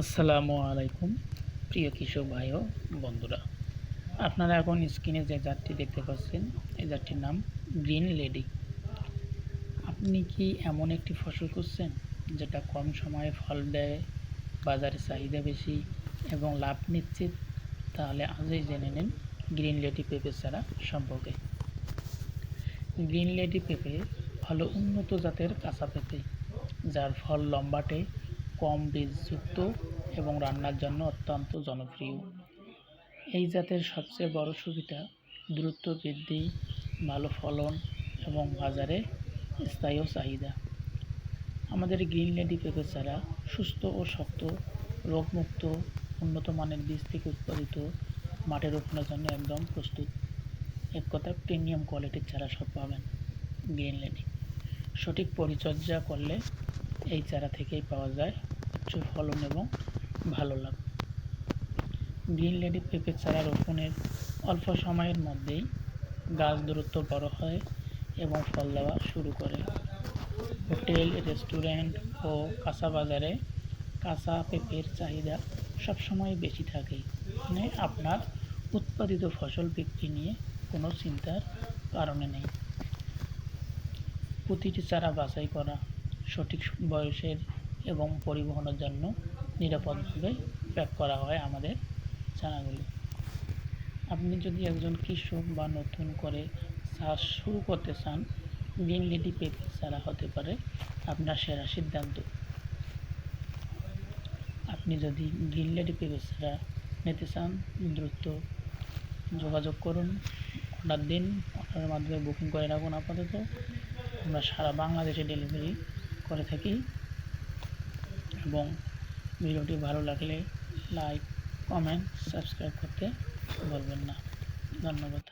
আসসালামু আলাইকুম, প্রিয় কৃষক ভাই ও বন্ধুরা। আপনারা এখন স্ক্রিনে যে জাতটি দেখতে পাচ্ছেন, এই জাতটির নাম গ্রিন লেডি। আপনি কি এমন একটি ফসল করছেন যেটা কম সময়ে ফল দেয়, বাজারে চাহিদা বেশি এবং লাভ নিশ্চিত? তাহলে আজই জেনে নিন গ্রিন লেডি পেঁপে চারা সম্পর্কে। গ্রিন লেডি পেঁপে হলো উন্নত জাতের কাঁচা পেঁপে, যার ফল লম্বাটে কম বীজযুক্ত এবং রান্নার জন্য অত্যন্ত জনপ্রিয়। এই জাতের সবচেয়ে বড় সুবিধা দ্রুত বৃদ্ধি, ভালো ফলন এবং বাজারে স্থায়ী চাহিদা। আমাদের গ্রিন লেডি পেঁপে চারা সুস্থ ও শক্ত, রোগমুক্ত, উন্নত মানের বীজ থেকে উৎপাদিত, মাঠে রোপণের জন্য একদম প্রস্তুত। এক কথায় প্রিমিয়াম কোয়ালিটির চারা সব পাবেন গ্রিন লেডি। সঠিক পরিচর্যা করলে এই চারা থেকেই পাওয়া যায় উচ্চ ফলন এবং ভালো লাভ। গ্রিন লেডি পেঁপে চারা রোপণের অল্প সময়ের মধ্যেই গাছ দ্রুত বড় হয় এবং ফল দেওয়া শুরু করে। হোটেল, রেস্টুরেন্ট ও কাঁচা বাজারে কাঁচা পেঁপের চাহিদা সবসময় বেশি থাকে। মানে আপনার উৎপাদিত ফসল বিক্রি নিয়ে কোনো চিন্তার কারণে নেই। প্রতিটি চারা বাছাই করা সঠিক বয়সের এবং পরিবহনের জন্য নিরাপদভাবে প্যাক করা হয় আমাদের চারাগুলি আপনি যদি একজন কৃষক বা নতুন করে চাষ শুরু করতে চান, গ্রিন লেডি পেঁপে ছাড়া হতে পারে আপনার সেরা সিদ্ধান্ত। আপনি যদি গ্রিন লেডি পেঁপে চারা নিতে চান, দ্রুত যোগাযোগ করুন। অর্ডার দিন অর্ডারের মাধ্যমে বুকিং করে রাখুন আপাতত। আমরা সারা বাংলাদেশে ডেলিভারি করে থাকি। এবং ভিডিওটি ভালো লাগলে লাইক কমেন্ট সাবস্ক্রাইব করতে বলবেন না ধন্যবাদ